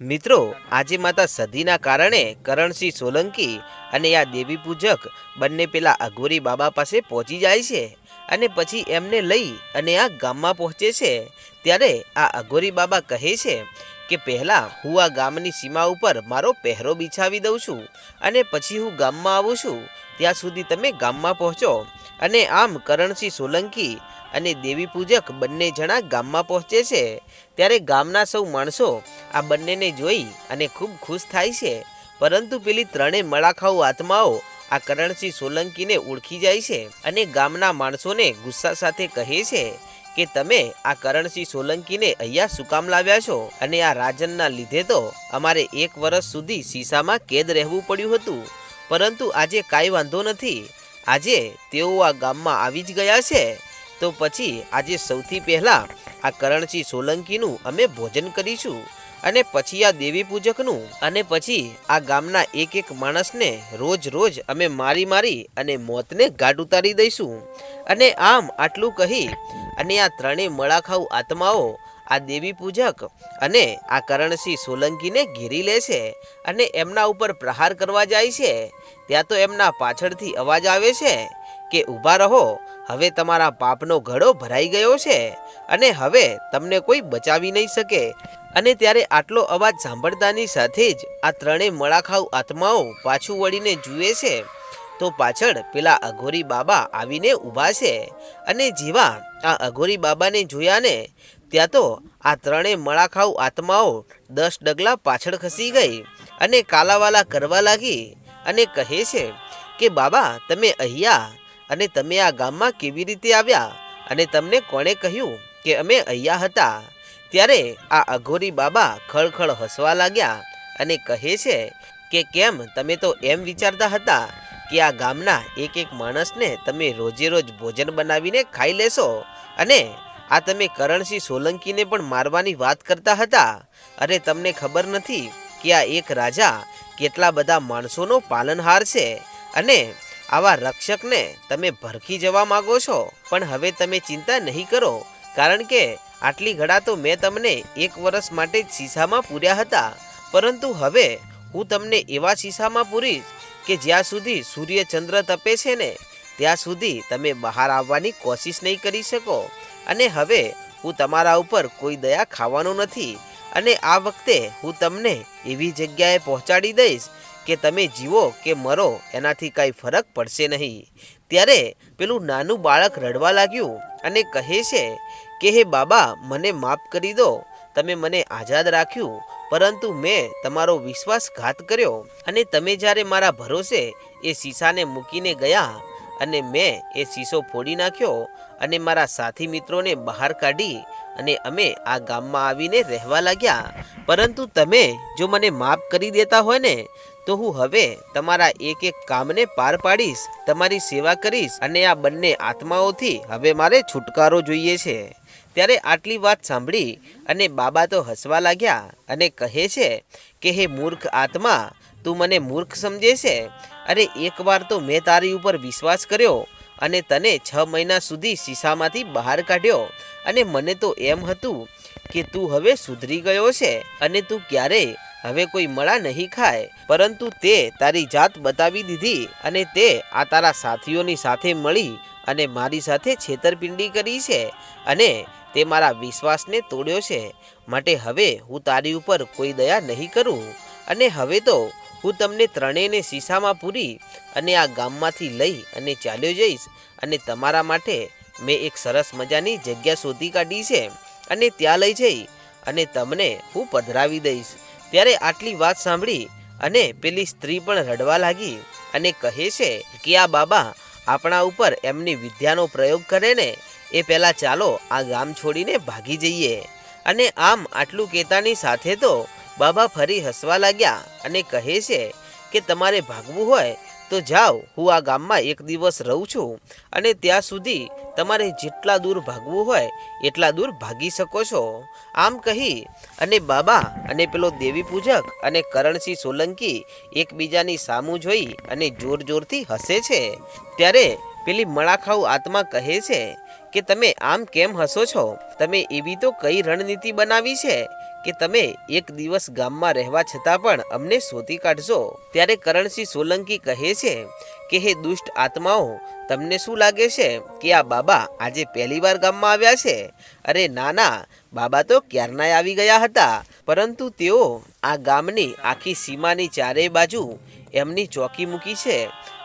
મિત્રો, આજે માતા સધીના કારણે કરણસિંહ સોલંકી અને આ દેવી પૂજક બંને પેલા અઘોરી બાબા પાસે પહોંચી જાય છે અને પછી એમને લઈ અને આ ગામમાં પહોંચે છે. ત્યારે આ અઘોરી બાબા કહે છે કે, પહેલાં હું આ ગામની સીમા ઉપર મારો પહેરો બિછાવી દઉં છું અને પછી હું ગામમાં આવું છું. ત્યાં સુધી તમે ગામમાં પહોંચો. અને આમ કરણસિંહ સોલંકી અને દેવી પૂજક બંને જણા ગામમાં પહોંચે છે. ત્યારે ગામના સૌ માણસો આ બંનેને જોઈ અને ખૂબ ખુશ થાય છે. પરંતુ પેલી ત્રણેય મળાખાઉ આત્માઓ આ કરણસિંહ સોલંકીને ઓળખી જાય છે અને ગામના માણસોને ગુસ્સા સાથે કહે છે કે તમે આ કરણસિંહ સોલંકીને અહીંયા શું કામ લાવ્યા છો? અને આ રાજનના લીધે તો અમારે એક વર્ષ સુધી સીસામાં કેદ રહેવું પડ્યું હતું. પરંતુ આજે કાંઈ વાંધો નથી. આજે તેઓ આ ગામમાં આવી જ ગયા છે. તો પછી આજે સૌથી પહેલાં આ કરણસિંહ સોલંકીનું અમે ભોજન કરીશું. અને પછી આ દેવી પૂજકનું અને પછી આ ગામના એક એક માણસને રોજ રોજ અમે મારી મારી અને મોતને ગાઢ ઉતારી દઈશું. અને આમ આટલું કહી અને આ ત્રણેય મળાખાઉ આત્માઓ, આ દેવી પૂજક અને આ કરણસિંહ સોલંકીને ઘેરી લે છે અને એમના ઉપર પ્રહાર કરવા જાય છે. ત્યાં તો એમના પાછળથી અવાજ આવે છે કે ઊભા રહો, હવે તમારા પાપનો ઘડો ભરાઈ ગયો છે અને હવે તમને કોઈ બચાવી નહીં શકે. અને ત્યારે આટલો અવાજ સાંભળતાની સાથે જ આ ત્રણેય મળાખાઉ આત્માઓ પાછું વળીને જુએ છે, તો પાછળ પેલા અઘોરી બાબા આવીને ઊભા છે અને જેવા આ અઘોરી બાબાને જોયા ને, ત્યાં તો આ ત્રણેય મળાખાઉ આત્માઓ દસ ડગલા પાછળ ખસી ગઈ અને કાલાવાલા કરવા લાગી અને કહે છે કે, બાબા, તમે અહીંયા અને તમે આ ગામમાં કેવી રીતે આવ્યા? અને તમને કોણે કહ્યું કે અમે અહીંયા હતા? ત્યારે આ અઘોરી બાબા ખળખળ હસવા લાગ્યા અને કહે છે કે કેમ તમે તો એમ વિચારતા હતા કે આ ગામના એક એક માણસને તમે રોજે રોજ ભોજન બનાવીને ખાઈ લેશો અને આ તમે કરણસિંહ સોલંકીને પણ મારવાની વાત કરતા હતા. અરે તમને ખબર નથી કે આ એક રાજા કેટલા બધા માણસોનો પાલનહાર છે અને આવા રક્ષકને તમે ભરખી જવા માગો છો. પણ હવે તમે ચિંતા નહીં કરો, કારણ કે આટલી ઘડા તો મેં તમને એક વર્ષ માટે જ શીશામાં પૂર્યા હતા. પરંતુ હવે હું તમને એવા શીશામાં પૂરીશ કે જ્યાં સુધી સૂર્ય ચંદ્ર તપે છે ને, ત્યાં સુધી તમે બહાર આવવાની કોશિશ નહીં કરી શકો. અને હવે હું તમારા ઉપર કોઈ દયા ખાવાનો નથી. અને આ વખતે હું તમને એવી જગ્યાએ પહોંચાડી દઈશ કે તમે જીવો કે મરો, એનાથી કાંઈ ફરક પડશે નહીં. ત્યારે પેલું નાનું બાળક રડવા લાગ્યું અને કહે છે કે, હે બાબા, મને માફ કરી દો. તમે મને આઝાદ રાખ્યું, પરંતુ મેં તમારો વિશ્વાસઘાત કર્યો અને તમે જ્યારે મારા ભરોસે એ શીશાને મૂકીને ગયા અને મેં એ શીશો ફોડી નાખ્યો અને મારા સાથી મિત્રોને બહાર કાઢી અને અમે આ ગામમાં આવીને રહેવા લાગ્યા. પરંતુ તમે જો મને માફ કરી દેતા હોય ને તો હું હવે તમારા એક એક કામને પાર પાડીશ, તમારી સેવા કરીશ અને આ બંને આત્માઓથી હવે મારે છુટકારો જોઈએ છે. ત્યારે આટલી વાત સાંભળી અને બાબા તો હસવા લાગ્યા અને કહે છે કે, હે મૂર્ખ આત્મા, તું મને મૂર્ખ સમજે છે? અરે એકવાર તો મેં તારી ઉપર વિશ્વાસ કર્યો અને તને છ મહિના સુધી શીશામાંથી બહાર કાઢ્યો. અને મને તો એમ હતું કે તું હવે સુધરી ગયો છે અને તું ક્યારેય હવે કોઈ મળા નહીં ખાય. પરંતુ તે તારી જાત બતાવી દીધી અને તે આ તારા સાથીઓની સાથે મળી અને મારી સાથે છેતરપિંડી કરી છે અને તે મારા વિશ્વાસને તોડ્યો છે. માટે હવે હું તારી ઉપર કોઈ દયા નહીં કરું અને હવે તો હું તમને ત્રણેયને શીશામાં પૂરી અને આ ગામમાંથી લઈ અને ચાલ્યો જઈશ અને તમારા માટે મેં એક સરસ મજાની જગ્યા શોધી કાઢી છે અને ત્યાં લઈ જઈ અને તમને હું પધરાવી દઈશ. ત્યારે આટલી વાત સાંભળી અને પેલી સ્ત્રી પણ રડવા લાગી અને કહે છે કે આ બાબા આપણા ઉપર એમની વિદ્યાનો પ્રયોગ કરે ને એ પહેલાં ચાલો આ ગામ છોડીને ભાગી જઈએ. અને આમ આટલું કહેતાની સાથે તો બાબા ફરી હસવા લાગ્યા અને કહે છે કે તમારે ભાગવું હોય તો જાઓ, હું આ ગામમાં એક દિવસ રહું છું અને ત્યાં સુધી તમારે જેટલા દૂર ભાગવું હોય, એટલા દૂર ભાગી શકો છો. આમ કહી, અને બાબા, અને પેલો દેવી પૂજક, અને કરણસિંહ સોલંકી એકબીજાની સામું જોઈ અને જોર જોરથી હસે છે. ત્યારે પેલી મળાખાઉ આત્મા કહે છે કે, તમે આમ કેમ હસો છો? તમે એવી તો કઈ રણનીતિ બનાવી છે? કે તમે એક દિવસ ગામમાં રહેવા છતાં પણ અમને શોધી કાઢશો ત્યારે કરણસિંહ સોલંકી કહે છે કે, હે દુષ્ટ આત્માઓ, તમને શું લાગે છે કે આ બાબા આજે પહેલી વાર ગામમાં આવ્યા છે? અરે ના ના, બાબા તો ક્યારનાય આવી ગયા હતા. પરંતુ તેઓ આ ગામની આખી સીમાની ચારેય બાજુ એમની ચોકી મૂકી છે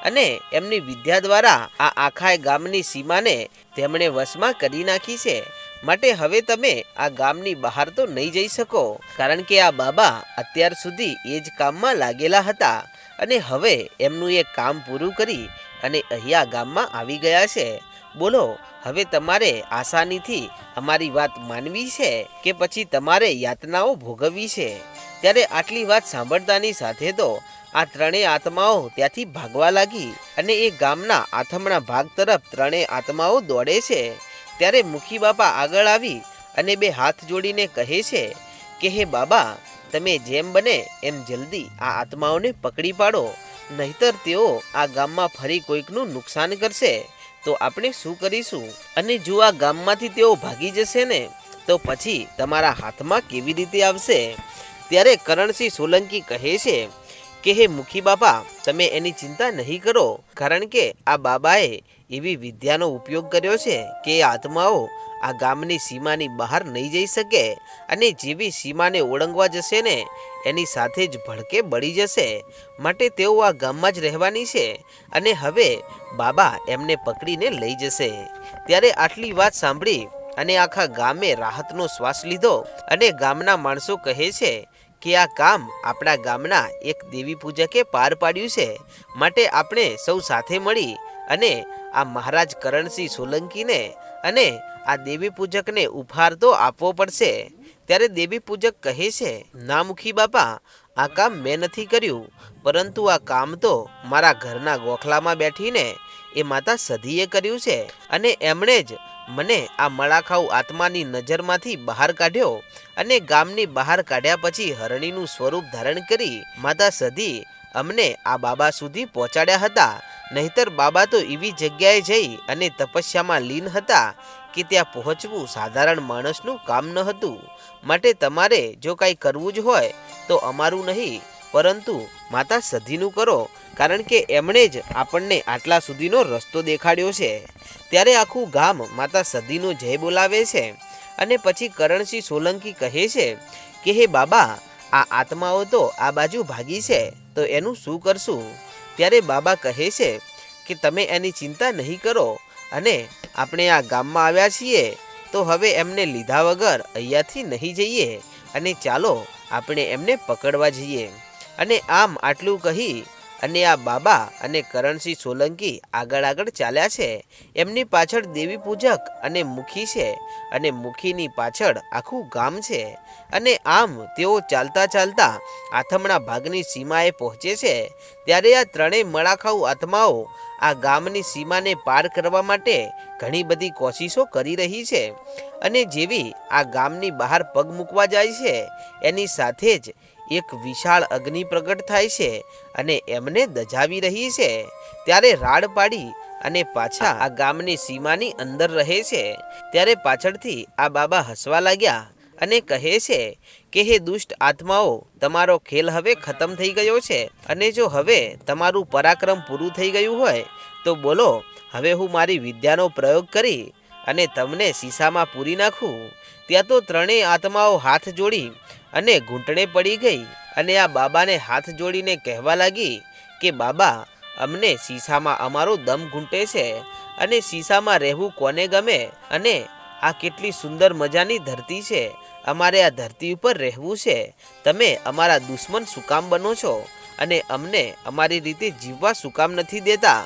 અને એમની વિદ્યા દ્વારા આ આખા ગામની સીમાને તેમણે વશમાં કરી નાખી છે. માટે હવે તમે આ ગામની બહાર તો નહીં જઈ શકો, કારણ કે આ બાબા અત્યાર સુધી એ જ કામમાં લાગેલા હતા અને હવે એમનું એ કામ પૂરું કરી અને અહીંયા ગામમાં આવી ગયા છે. બોલો, હવે તમારે આસાનીથી અમારી વાત માનવી છે કે પછી તમારે યાતનાઓ ભોગવવી છે? ત્યારે આટલી વાત સાંભળતાની સાથે તો આ ત્રણેય આત્માઓ ત્યાંથી ભાગવા લાગી અને એ ગામના આથમણા ભાગ તરફ ત્રણેય આત્માઓ દોડે છે. ત્યારે મુખી બાપા આગળ આવી અને બે હાથ જોડીને કહે છે કે, હે બાબા, તમે જેમ બને એમ જલ્દી આ આત્માઓને પકડી પાડો. નહીતર તેઓ આ ગામમાં ફરી કોઈકનું નુકસાન કરશે. તો આપણે શું કરીશું? અને જો આ ગામમાંથી તેઓ ભાગી જશે ને, તો પછી તમારા હાથમાં કેવી રીતે આવશે? ત્યારે કરણસિંહ સોલંકી કહે છે કે હે મુખી બાબા, તમે એની ચિંતા નહીં કરો. કારણ કે આ બાબાએ એવી વિદ્યાનો ઉપયોગ કર્યો છે કે આત્માઓ આ ગામની સીમાની બહાર નહીં જઈ શકે અને જેવી સીમાને ઓળંગવા જશે ને, એની સાથે જ ભડકે બળી જશે. માટે તેઓ આ ગામમાં જ રહેવાની છે અને હવે બાબા એમને પકડીને લઈ જશે. ત્યારે આટલી વાત સાંભળી અને આખા ગામે રાહતનો શ્વાસ લીધો અને ગામના માણસો કહે છે કે આ કામ આપણા ગામના એક દેવી પૂજકે પાર પાડ્યું છે. માટે આપણે સૌ સાથે મળી અને આ મહારાજ કરણસિંહ સોલંકીને અને આ દેવી પૂજકને ઉપહાર તો આપવો પડશે. ત્યારે દેવી પૂજક કહે છે, ના મુખી બાપા, આ કામ મેં નથી કર્યું. પરંતુ આ કામ તો મારા ઘરના ગોખલામાં બેઠીને એ માતા સધીએ કર્યું છે. અને એમણે જ મને આ મળાખાઉ આત્માની નજરમાંથી બહાર કાઢ્યો અને ગામની બહાર કાઢ્યા પછી હરણીનું સ્વરૂપ ધારણ કરી માતા સધી અમને આ બાબા સુધી પહોંચાડ્યા હતા. નહીતર બાબા તો એવી જગ્યાએ જઈ અને તપસ્યામાં લીન હતા કે ત્યાં પહોંચવું સાધારણ માણસનું કામ ન હતું. માટે તમારે જો કાંઈ કરવું જ હોય તો અમારું નહીં પરંતુ માતા સધીનું કરો, કારણ કે એમણે જ આપણને આટલા સુધીનો રસ્તો દેખાડ્યો છે. ત્યારે આખું ગામ માતા સધીનો જય બોલાવે છે અને પછી કરણસિંહ સોલંકી કહે છે કે, હે બાબા, આ આત્માઓ તો આ બાજુ ભાગી છે, તો એનું શું કરશું? ત્યારે બાબા કહે છે કે, તમે એની ચિંતા નહીં કરો અને આપણે આ ગામમાં આવ્યા છીએ, તો હવે એમને લીધા વગર અહીંયાથી નહીં જઈએ અને ચાલો આપણે એમને પકડવા જઈએ. અને આમ આટલું કહી અને આ બાબા અને કરણસિંહ સોલંકી આગળ આગળ ચાલ્યા છે. એમની પાછળ દેવી પૂજક અને મુખી છે અને મુખીની પાછળ આખું ગામ છે. અને આમ તેઓ ચાલતા ચાલતા આથમણા ભાગની સીમાએ પહોંચે છે. ત્યારે આ ત્રણેય મળાખાઉ આત્માઓ આ ગામની સીમાને પાર કરવા માટે ઘણી બધી કોશિશો કરી રહી છે. અને જેવી આ ગામની બહાર પગ મૂકવા જાય છે, એની સાથે જ એક વિશાળ અગ્નિ પ્રગટ થાય છે અને એમને દજાવી રહી છે. ત્યારે રાડ પાડી અને પાછા આ ગામની સીમાની અંદર રહે છે. ત્યારે પાછળથી આ બાબા હસવા લાગ્યા અને કહે છે કે, હે દુષ્ટ આત્માઓ, તમારો ખેલ હવે ખતમ થઈ ગયો છે અને જો હવે તમારું પરાક્રમ પૂરું થઈ ગયું હોય, તો બોલો, હવે હું મારી વિદ્યાનો પ્રયોગ કરી અને તમને શીશામાં પૂરી નાખું. ત્યાં તો ત્રણેય આત્માઓ હાથ જોડી અને ઘૂંટણે પડી ગઈ અને આ બાબાને હાથ જોડીને કહેવા લાગી કે, બાબા, અમને શીશામાં અમારો દમ ઘૂંટે છે અને શીશામાં રહેવું કોને ગમે? અને આ કેટલી સુંદર મજાની ધરતી છે. અમારે આ ધરતી ઉપર રહેવું છે. તમે અમારા દુશ્મન સુકામ બનો છો અને અમને અમારી રીતે જીવવા સુકામ નથી દેતા.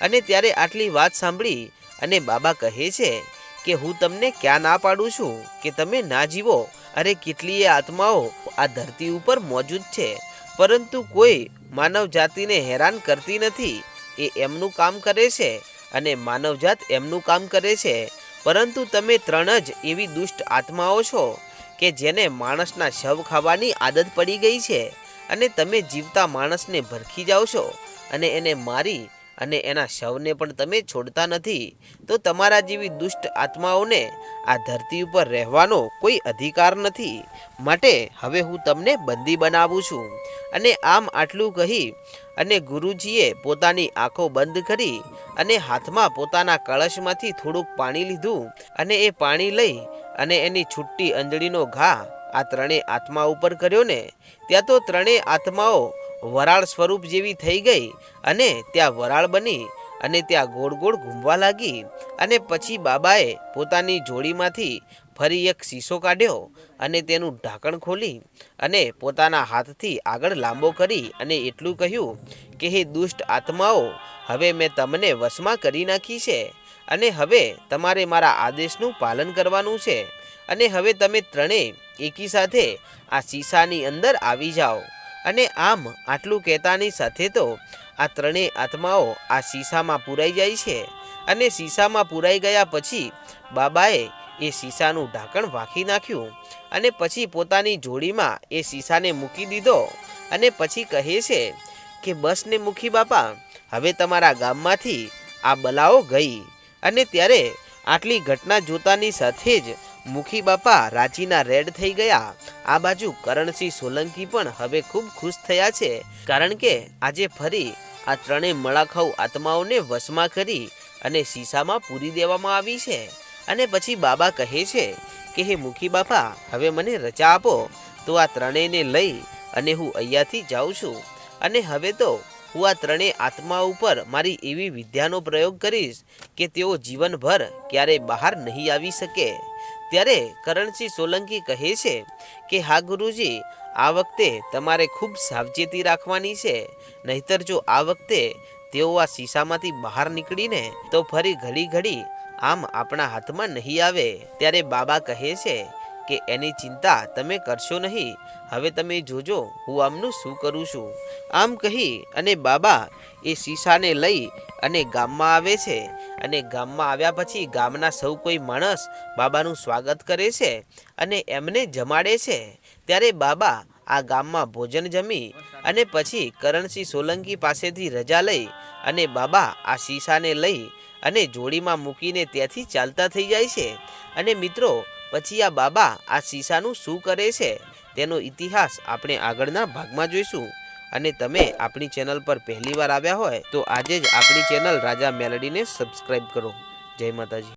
અને ત્યારે આટલી વાત સાંભળી અને બાબા કહે છે કે, હું તમને ક્યાં ના પાડું છું? કે તમે ના જીવો? અરે કેટલીય આત્માઓ આ ધરતી ઉપર મોજૂદ છે. પરંતુ કોઈ માનવ જાતિને હેરાન કરતી નથી. એ એમનું કામ કરે છે અને માનવજાત એમનું કામ કરે છે. પરંતુ તમે ત્રણ જ એવી દુષ્ટ આત્માઓ છો કે જેને માણસના શવ ખાવાની આદત પડી ગઈ છે અને તમે જીવતા માણસને ભરખી જાઓ છો અને એને મારી અને એના શવને પણ તમે છોડતા નથી, તો તમારા જેવી દુષ્ટ આત્માઓને આ ધરતી ઉપર રહેવાનો કોઈ અધિકાર નથી. માટે હવે હું તમને બંદી બનાવું છું. અને આમ આટલું કહી અને ગુરુજીએ પોતાની આંખો બંધ કરી અને હાથમાં પોતાના કળશમાંથી થોડુંક પાણી લીધું અને એ પાણી લઈ અને એની છુટ્ટી અંજળીનો ઘા આ ત્રણેય આત્મા ઉપર કર્યો ને ત્યાં તો ત્રણેય આત્માઓ વરાળ સ્વરૂપ જેવી થઈ ગઈ અને ત્યાં વરાળ બની અને ત્યાં ગોળ ગોળ ઘૂમવા લાગી અને પછી બાબાએ પોતાની જોડીમાંથી ફરી એક શીશો કાઢ્યો અને તેનું ઢાંકણ ખોલી અને પોતાના હાથથી આગળ લાંબો કરી અને એટલું કહ્યું કે, હે દુષ્ટ આત્માઓ, હવે મેં તમને વશમાં કરી નાખી છે અને હવે તમારે મારા આદેશનું પાલન કરવાનું છે અને હવે તમે ત્રણેય એકી સાથે આ શીશાની અંદર આવી જાઓ. અને આમ આટલું કહેતાની સાથે તો આ ત્રણેય આત્માઓ આ શીશામાં પૂરાઈ જાય છે. અને શીશામાં પૂરાઈ ગયા પછી બાબાએ એ શીશાનું ઢાંકણ વાંખી નાખ્યું અને પછી પોતાની જોડીમાં એ શીશાને મૂકી દીધો અને પછી કહે છે કે બસને મૂકી બાપા, હવે તમારા ગામમાંથી આ બલાઓ ગઈ. અને ત્યારે આટલી ઘટના જોતાની સાથે જ મુખી બાપા રાજીના રેડ થઈ ગયા. આ બાજુ કરણસિંહ સોલંકી પણ હવે ખૂબ ખુશ થયા છે. કારણ કે આજે ફરી આ ત્રણેય મળાખાઉ આત્માઓને વશમાં કરી અને શીશામાં પૂરી દેવામાં આવી છે. અને પછી બાબા કહે છે કે, હે મુખી બાપા, હવે મને રજા આપો. તો આ ત્રણેયને લઈ અને હું અહીંયાથી જાઉં છું. અને હવે તો હું આ ત્રણેય આત્મા ઉપર મારી એવી વિદ્યાનો પ્રયોગ કરીશ કે તેઓ જીવનભર ક્યારેય બહાર નહીં આવી શકે. ત્યારે કરણસિંહ સોલંકી કહે છે કે, હા, ગુરુજી, આ વખતે તમારે ખૂબ સાવચેતી રાખવાની છે. નહીતર જો આ વખતે તેઓ આ શીશામાંથી બહાર નીકળીને તો ફરી ઘડી ઘડી આમ આપણા હાથમાં નહીં આવે. ત્યારે બાબા કહે છે કે, એની ચિંતા તમે કરશો નહીં. હવે તમે જોજો હું આમનું શું કરું છું. આમ કહી અને બાબા એ શીશાને લઈ અને ગામમાં આવે છે. અને ગામમાં આવ્યા પછી ગામના સૌ કોઈ માણસ બાબાનું સ્વાગત કરે છે અને એમને જમાડે છે. ત્યારે બાબા આ ગામમાં ભોજન જમી અને પછી કરણસિંહ સોલંકી પાસેથી રજા લઈ અને બાબા આ શીશાને લઈ અને જોડીમાં મૂકીને ત્યાંથી ચાલતા થઈ જાય છે. અને મિત્રો, પછી આ બાબા આ શીશાનું શું કરે છે? તેનો ઇતિહાસ આપણે આગળના ભાગમાં જોઈશું. અને તમે આપણી ચેનલ પર પહેલીવાર આવ્યા હોય તો આજે જ આપણી ચેનલ રાજા મેલડીને સબસ્ક્રાઈબ કરો. જય માતાજી.